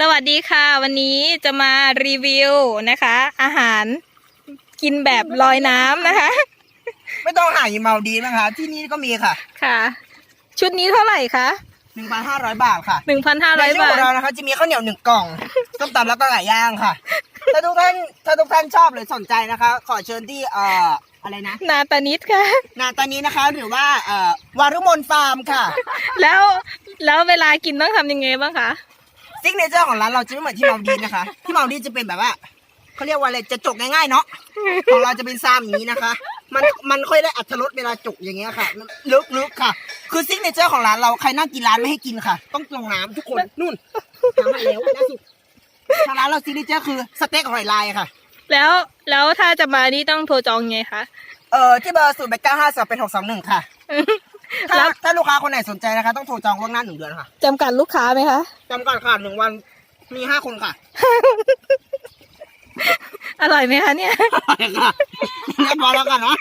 สวัสดีค่ะ วันนี้จะมารีวิวนะคะ อาหารกินแบบลอยน้ำนะคะ ไม่ต้องหาอีเมาดีนะคะ ที่นี่ก็มีค่ะค่ะ ชุดนี้เท่าไหร่คะ1,500บาทค่ะหนึ่งพันห้าร้อยในช่วงบาขทองเรานะคะ จะมีข้าวเหนียวหนึ่งกล่องส้มตำแล้วก็ไก่ย่างค่ะ ถ้าทุกท่านถ้าทุกท่านชอบหรือสนใจนะคะ ขอเชิญที่เอ่ออะไรนะ นาตานิดค่ะ นาตานี้นะคะ หรือว่าเอ่อวารุมนฟาร์มค่ะ แล้วแล้วเวลากินต้องทำยังไงบ้างคะ ซิกเนเจอร์ของร้านเราจะไม่เหมือนที่เมาดีนะคะ ที่เมาดีจะเป็นแบบว่าเขาเรียกว่าอะไรจะจกง่ายๆเนาะของเราจะเป็นซ้ำอย่างนี้นะคะ มันมันค่อยได้อัตรสเวลาจกอย่างเงี้ยค่ะมันลึกๆค่ะ คือซิกเนเจอร์ของร้านเราใครนั่งกินร้านไม่ให้กินค่ะ ต้องลงน้ำทุกคนนู่นทำมาแล้วล่าสุดทางร้านเราซิกเนเจอร์คือสเต็กหอยลายค่ะ แล้วแล้วถ้าจะมานี่ต้องโทรจองไงคะเอ่อที่เบอร์ศูนย์แปดเก้าห้าสองเป็นหกสองหนึ่งค่ะถ้าแล้วถ้าลูกค้าคนไหนสนใจนะคะ ต้องโทรจองล่วงหน้าหนึ่งเดือนค่ะจำกัดลูกค้าไหมคะ จำกัดค่ะหนึ่งวัน มีห้าคนค่ะอร่อยไหมคะเนี่ยค่ะเรียบร้อยแล้วกันเนาะ